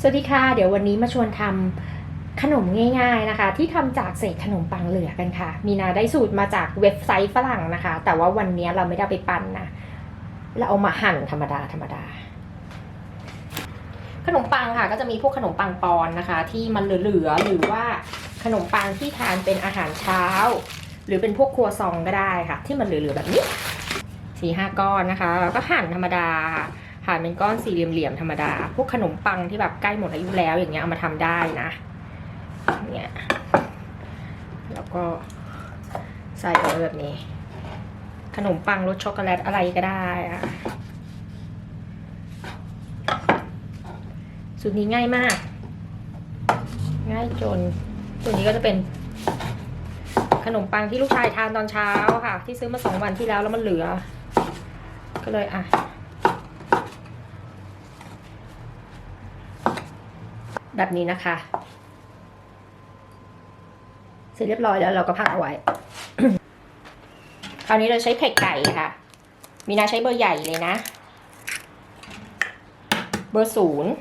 สวัสดีค่ะ เดี๋ยววันนี้มาชวนทำขนมง่าย ๆนะคะ ที่ทำจากเศษขนมปังเหลือกันค่ะ มีนาได้สูตรมาจากเว็บไซต์ฝรั่งนะคะ แต่ว่าวันนี้เราไม่ได้ไปปั้นนะ เราเอามาหั่นธรรมดาธรรมดา ขนมปังค่ะ ก็จะมีพวกขนมปังปอนนะคะ ที่มันเหลือๆหรือว่าขนมปังที่ทานเป็นอาหารเช้า หรือเป็นพวกครัวซองก็ได้ค่ะ ที่มันเหลือๆแบบนี้สี่ห้าก้อนนะคะแล้วก็หั่นธรรมดาค่ะ หั่นเป็นก้อนสี่เหลี่ยมๆธรรมดา พวกขนมปังที่แบบใกล้หมดอายุแล้วอย่างเงี้ยเอามาทำได้นะเนี่ยแล้วก็ใส่ไปแบบนี้ ขนมปังรสช็อกโกแลตอะไรก็ได้อะสูตรนี้ง่ายมาก ง่ายจนสูตัวนี้ก็จะเป็นขนมปังที่ลูกชายทานตอนเช้าค่ะ ที่ซื้อมาสองวันที่แล้วแล้วมันเหลือ ก็เลยอะ แบบนี้นะคะ เสร็จเรียบร้อยแล้วเราก็พักเอาไว้ คราวนี้เราใช้ไข่ไก่ค่ะ มีนาใช้เบอร์ใหญ่เลยนะ เบอร์ศูนย์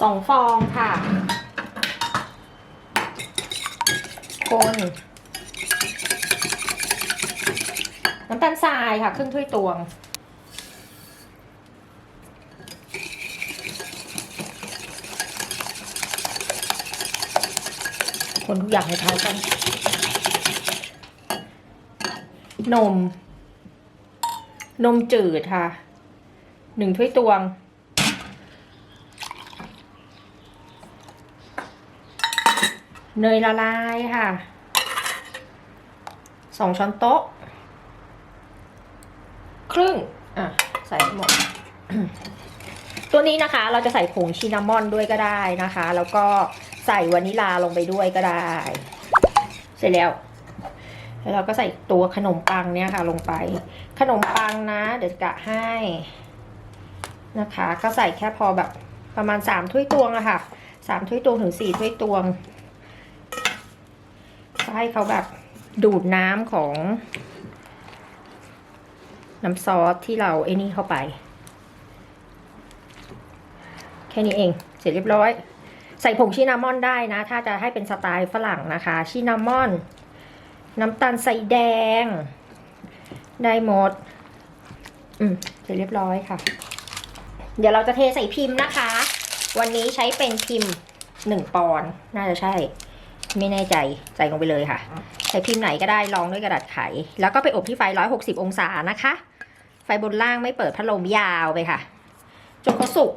สองฟองค่ะ คนน้ำตาลทรายค่ะ ครึ่งถ้วยตวง คนทุกอย่างให้เข้ากัน นม นมจืดค่ะ หนึ่งถ้วยตวง เนยละลายค่ะ สองช้อนโต๊ะ ครึ่ง อะ ใส่ให้หมดตัวนี้นะคะเราจะใส่ผงชินามอนด้วยก็ได้นะคะ แล้วก็ ใส่วานิลาลงไปด้วยก็ได้ เสร็จแล้วแล้วเราก็ใส่ตัวขนมปังเนี่ยค่ะลงไป ขนมปังนะ เดี๋ยวกะให้นะคะ ก็ใส่แค่พอแบบประมาณสามถ้วยตวงอะค่ะสามถ้วยตวงถึงสี่ถ้วยตวงให้เขาแบบดูดน้ำของ น้ำซอสที่เราไอ้นี่เข้าไป แค่นี้เอง เสร็จเรียบร้อย ใส่ผงชินามอนได้นะ ถ้าจะให้เป็นสไตล์ฝรั่งนะคะ ชินามอน น้ำตาลใส่แดง ได้หมด อืมเสร็จเรียบร้อยค่ะ เดี๋ยวเราจะเทใส่พิมพ์นะคะ วันนี้ใช้เป็นพิมพ์หนึ่งปอนน่าจะใช่ ไม่แน่ใจใส่ลงไปเลยค่ะ ใส่พิมพ์ไหนก็ได้รองด้วยกระดาษไข แล้วก็ไปอบที่ไฟ160องศานะคะ ไฟบนล่างไม่เปิดพัดลมยาวไปค่ะจนเขาสุก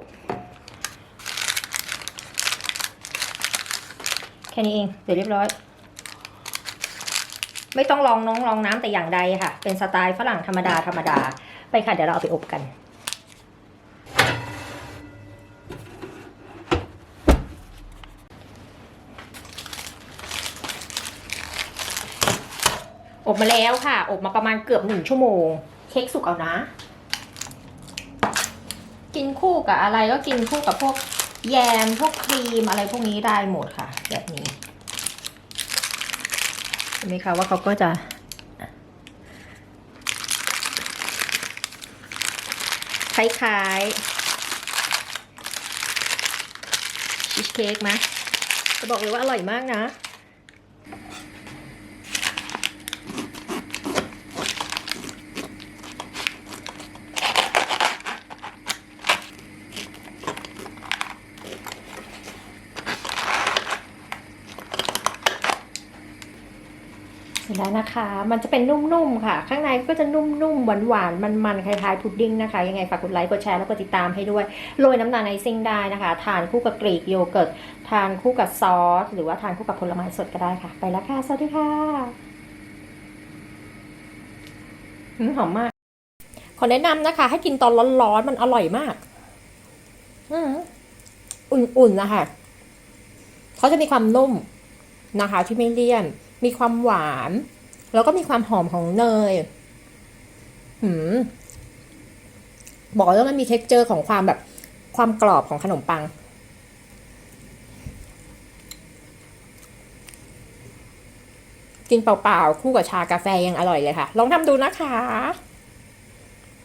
ค่นี้เองเดี๋ยวเรียบร้อย ไม่ต้องลองน้องลองน้ำแต่อย่างใดค่ะ เป็นสไตล์ฝรั่งธรรมดาธรรมดา ไปค่ะ เดี๋ยวเราเอาไปอบกันอบมาแล้วค่ะ อบมาประมาณเกือบหนึ่งชั่วโมง เค้กสุกเอานะ กินคู่กับอะไรก็กินคู่กับพวกแยม พวกครีมอะไรพวกนี้ได้หมดค่ะ แบบนี้ เห็นไหมคะว่าเขาก็จะคล้ายๆชีสเค้กไหมจะบอกเลยว่าอร่อยมากนะ ร็จแล้วนะคะ มันจะเป็นนุ่มๆค่ะ ข้างในก็จะนุ่มๆหวานๆมันๆคล้ายๆพุดดิ้งนะคะ ยังไงฝากกดไลค์กดแชร์แล้วกดติดตามให้ด้วยโรยน้ำตาลไอซิ่งได้นะคะ ทานคู่กับกรีกโยเกิร์ตทานคู่กับซอส หรือว่าทานคู่กับผลไม้สดก็ได้ค่ะ ไปแล้วค่ะ สวัสดีค่ะหืมหอมมาก ขอแนะนำนะคะ ให้กินตอนร้อนๆมันอร่อยมากอืมอุ่นๆนะคะเขาจะมีความนุ่มนะคะที่ไม่เลี่ยน มีความหวาน แล้วก็มีความหอมของเนยหืมบอกแล้วมันมีเท็กเจอร์ของความแบบความกรอบของขนมปัง กินเปล่าๆ คู่กับชากาแฟยังอร่อยเลยค่ะ ลองทำดูนะคะ